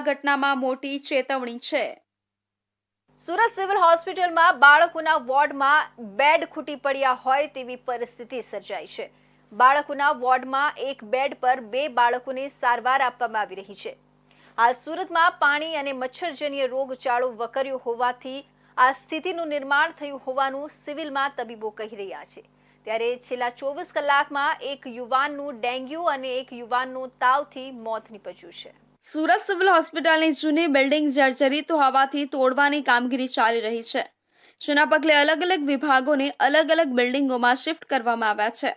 ઘટનામાં મોટી ચેતવણી છે. સુરત સિવિલ હોસ્પિટલમાં બાળકોના વોર્ડમાં બેડ ખૂટી પડ્યા હોય તેવી પરિસ્થિતિ સર્જાઈ છે. બાળકોના વોર્ડમાં એક બેડ પર બે બાળકોને સારવાર આપવામાં આવી રહી છે. હાલ સુરતમાં પાણી અને મચ્છરજન્ય રોગચાળો વકર્યો હોવાથી આ સ્થિતિનું નિર્માણ થયું હોવાનું સિવિલમાં તબીબો કહી રહ્યા છે. ત્યારે છેલ્લા ચોવીસ કલાકમાં એક યુવાનનું ડેન્ગ્યુ અને એક યુવાનનું તાવથી મોત નીપજ્યું છે. સુરત સિવિલ હોસ્પિટલની જૂની બિલ્ડિંગ જર્જરિત હોવાથી તોડવાની કામગીરી ચાલી રહી છે. જેના પગલે અલગ અલગ વિભાગોને અલગ અલગ બિલ્ડિંગોમાં શિફ્ટ કરવામાં આવ્યા છે.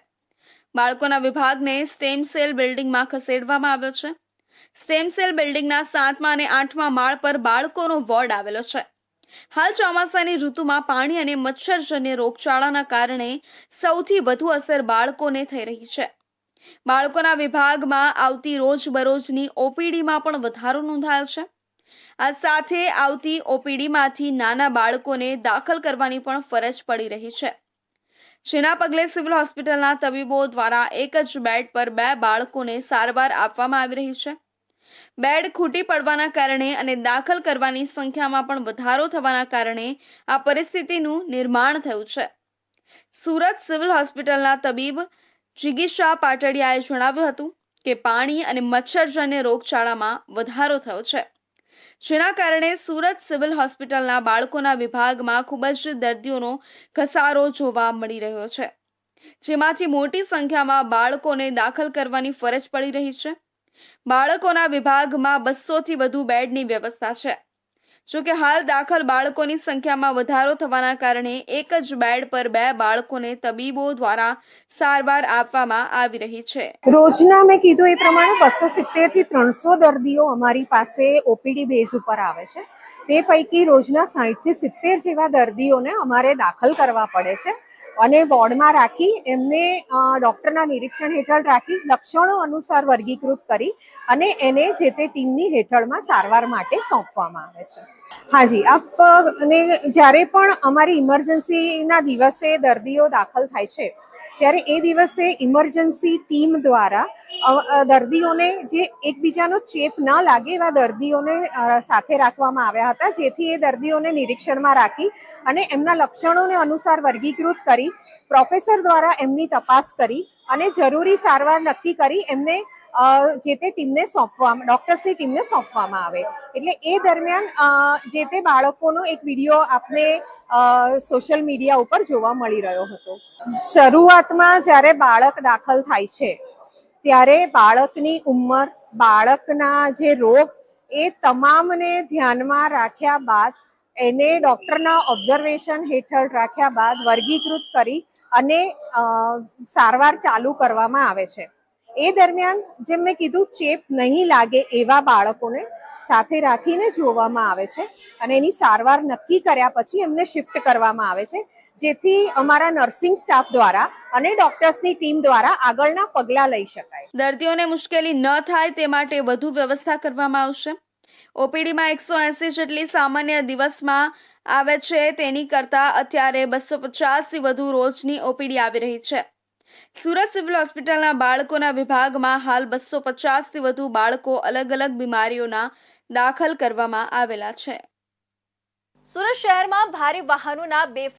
બાળકોના વિભાગને સ્ટેમ સેલ બિલ્ડિંગમાં ખસેડવામાં આવ્યો છે. સ્ટેમ સેલ બિલ્ડિંગના સાતમા અને આઠમા માળ પર બાળકોનો વોર્ડ આવેલો છે. હાલ ચોમાસાની ઋતુમાં પાણી અને મચ્છરજન્ય રોગચાળાના કારણે સૌથી વધુ અસર બાળકોને થઈ રહી છે. બાળકોના વિભાગમાં આવતી રોજબરોજની ઓપીડીમાં પણ વધારો નોંધાયો છે. આ સાથે આવતી ઓપીડીમાંથી નાના બાળકોને દાખલ કરવાની પણ ફરજ પડી રહી છે. જેના પગલે સિવિલ હોસ્પિટલના તબીબો દ્વારા એક જ બેડ પર બે બાળકોને સારવાર આપવામાં આવી રહી છે. બેડ ખૂટી પડવાના કારણે અને દાખલ કરવાની સંખ્યામાં પણ વધારો થવાના કારણે આ પરિસ્થિતિનું નિર્માણ થયું છે. સુરત સિવિલ હોસ્પિટલના તબીબ જિગીશા પાટડિયાએ જણાવ્યું હતું કે પાણી અને મચ્છરજન્ય રોગચાળામાં વધારો થયો છે. જેના કારણે સુરત સિવિલ હોસ્પિટલના બાળકોના વિભાગમાં ખૂબ જ દર્દીઓનો ઘસારો જોવા મળી રહ્યો છે. જેમાંથી મોટી સંખ્યામાં બાળકોને દાખલ કરવાની ફરજ પડી રહી છે. બાળકોના વિભાગમાં બસોથી વધુ બેડની વ્યવસ્થા છે. જોકે હાલ દાખલ બાળકોની સંખ્યામાં વધારો થવાના કારણે એક જ બેડ પર બે બાળકોને તબીબો દ્વારા સારવાર આપવામાં આવી રહી છે. રોજના મેં કીધું એ પ્રમાણે બસો સિત્તેરથી ત્રણસો દર્દીઓ અમારી પાસે ઓપીડી બેઝ ઉપર આવે છે. તે પૈકી રોજના સાહીઠથી સિત્તેર જેવા દર્દીઓને અમારે દાખલ કરવા પડે છે. અને વોર્ડમાં રાખી એમને ડૉક્ટરના નિરીક્ષણ હેઠળ રાખી લક્ષણો અનુસાર વર્ગીકૃત કરી અને એને જે તે ટીમની હેઠળમાં સારવાર માટે સોંપવામાં આવે છે. હાજી આપ ને જ્યારે પણ અમારી ઇમરજન્સીના દિવસે દર્દીઓ દાખલ થાય છે ત્યારે એ દિવસે ઇમરજન્સી ટીમ દ્વારા દર્દીઓને જે એકબીજાનો ચેપ ન લાગે એવા દર્દીઓને સાથે રાખવામાં આવ્યા હતા, જેથી એ દર્દીઓને નિરીક્ષણમાં રાખી અને એમના લક્ષણોને અનુસાર વર્ગીકૃત કરી, પ્રોફેસર દ્વારા એમની તપાસ કરી અને જરૂરી સારવાર નક્કી કરી, એમને જે તે ટીમને સોંપવામાં, ડૉક્ટર્સની ટીમને સોંપવામાં આવે. એટલે એ દરમિયાન જે તે બાળકોનો એક વીડિયો આપને સોશિયલ મીડિયા ઉપર જોવા મળી રહ્યો હતો. શરૂઆતમાં જ્યારે બાળક દાખલ થાય છે, ત્યારે બાળકની ઉંમર, બાળકના જે રોગ, એ તમામને ધ્યાનમાં રાખ્યા બાદ, એને ડૉક્ટરના ઓબ્ઝર્વેશન હેઠળ રાખ્યા બાદ વર્ગીકૃત કરી અને સારવાર ચાલુ કરવામાં આવે છે. એ દરમિયાન જેમ મેં કીધું, ચેપ નહીં લાગે એવા બાળકોને સાથે રાખીને જોવામાં આવે છે અને એની સારવાર નક્કી કર્યા પછી એમને શિફ્ટ કરવામાં આવે છે. જેથી અમારા નર્સિંગ સ્ટાફ દ્વારા અને ડૉક્ટર્સની ટીમ દ્વારા આગળના પગલાં લઈ શકાય. દર્દીઓને મુશ્કેલી ન થાય તે માટે વધુ વ્યવસ્થા કરવામાં આવશે. ઓપીડીમાં એકસો એંસી જેટલી સામાન્ય દિવસમાં આવે છે તેની કરતાં અત્યારે બસો પચાસથી વધુ રોજની ઓપીડી આવી રહી છે. સુરત સિવિલ હોસ્પિટલના બાળકોના વિભાગમાં હાલ બસો પચાસથી વધુ બાળકો અલગ અલગ બીમારીઓના દાખલ કરવામાં આવેલા છે. સુરત શહેરમાં ભારે વાહનોના બે